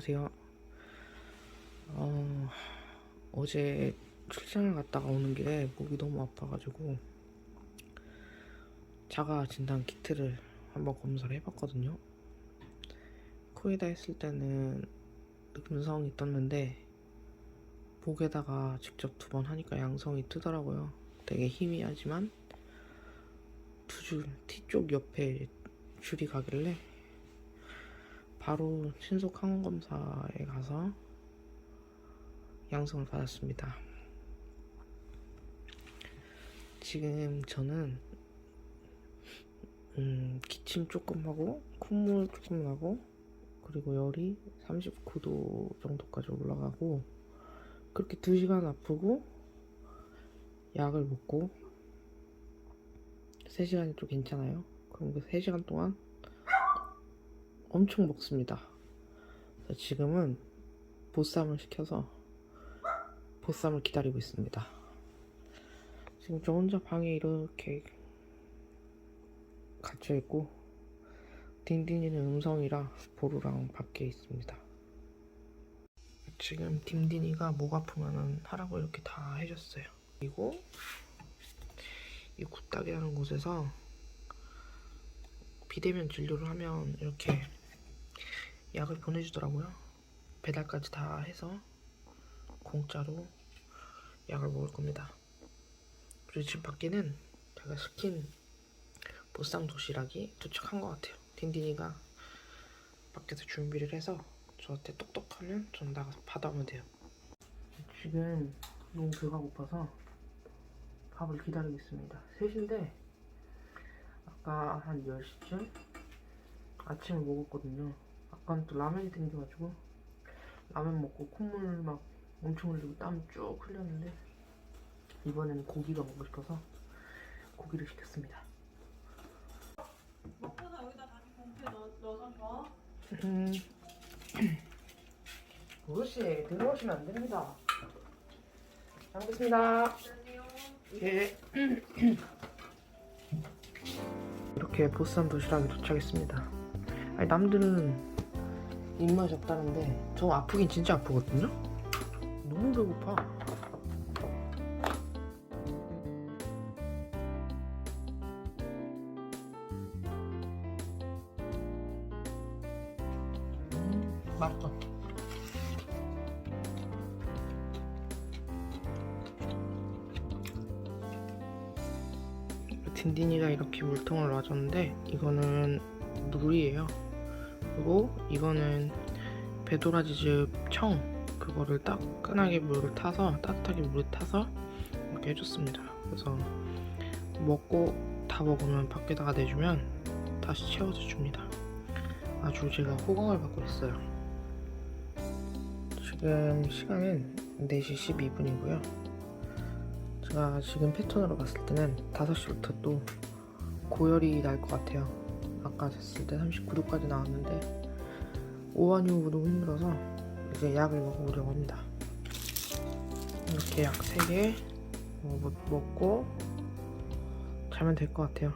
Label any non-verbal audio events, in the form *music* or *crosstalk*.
안녕하세요. 어, 어제 출장을 갔다가 오는 길에 목이 너무 아파가지고 자가 진단 키트를 한번 검사를 해봤거든요. 코에다 했을 때는 음성이 떴는데 목에다가 직접 두 번 하니까 양성이 뜨더라고요. 되게 희미하지만 두 줄, T 쪽 옆에 줄이 가길래 바로 신속 항원 검사에 가서 양성을 받았습니다. 지금 저는 음, 기침 조금 하고 콧물 조금 나고 그리고 열이 39도 정도까지 올라가고 그렇게 2시간 아프고 약을 먹고 3시간이 또 괜찮아요. 그럼 그 3시간 동안 엄청 먹습니다. 지금은 보쌈을 시켜서 보쌈을 기다리고 있습니다. 지금 저 혼자 방에 이렇게 갇혀 있고 딘딘이는 음성이라 보루랑 밖에 있습니다. 지금 딘딘이가 목 아프면은 하라고 이렇게 다 해줬어요. 그리고 이 굿닥이라는 곳에서 비대면 진료를 하면 이렇게 약을 보내주더라고요. 배달까지 다 해서 공짜로 약을 먹을 겁니다. 그리고 지금 밖에는 제가 시킨 보쌈 도시락이 도착한 것 같아요. 딘딘이가 밖에서 준비를 해서 저한테 똑똑하면 전 나가서 받아오면 돼요. 지금 너무 배가 고파서 밥을 기다리고 있습니다. 3시인데 아까 한 10시쯤 아침을 먹었거든요. 아까는 또 라면이 땡겨가지고 라면 먹고 콧물 막 엄청 흘리고 땀 쭉 흘렸는데 이번에는 고기가 먹고 싶어서 고기를 시켰습니다. 먹고서 여기다 다시 넣, 넣어서 줘. 음. *clears throat* 어르신 들어오시면 안 됩니다. 잘 먹겠습니다. 예. *clears throat* 이렇게 보쌈 도시락이 도착했습니다. 아니, 남들은 입맛이 없다는데 저 아프긴 진짜 아프거든요. 너무 배고파. 딘딘이가 이렇게 물통을 놔줬는데 이거는 물이에요. 그리고 이거는 배도라지즙 청 그거를 따끈하게 물을 타서 따뜻하게 물을 타서 이렇게 해줬습니다. 그래서 먹고 다 먹으면 밖에다가 내주면 다시 채워서 줍니다. 아주 제가 호강을 받고 있어요. 지금 시간은 4시 12분이고요. 제가 지금 패턴으로 봤을 때는 5시부터 또 고열이 날 것 같아요. 아까 쟀을 때 39도까지 나왔는데 오한 이후 너무 힘들어서 이제 약을 먹어보려고 합니다. 이렇게 약 3개 먹고 자면 될 것 같아요.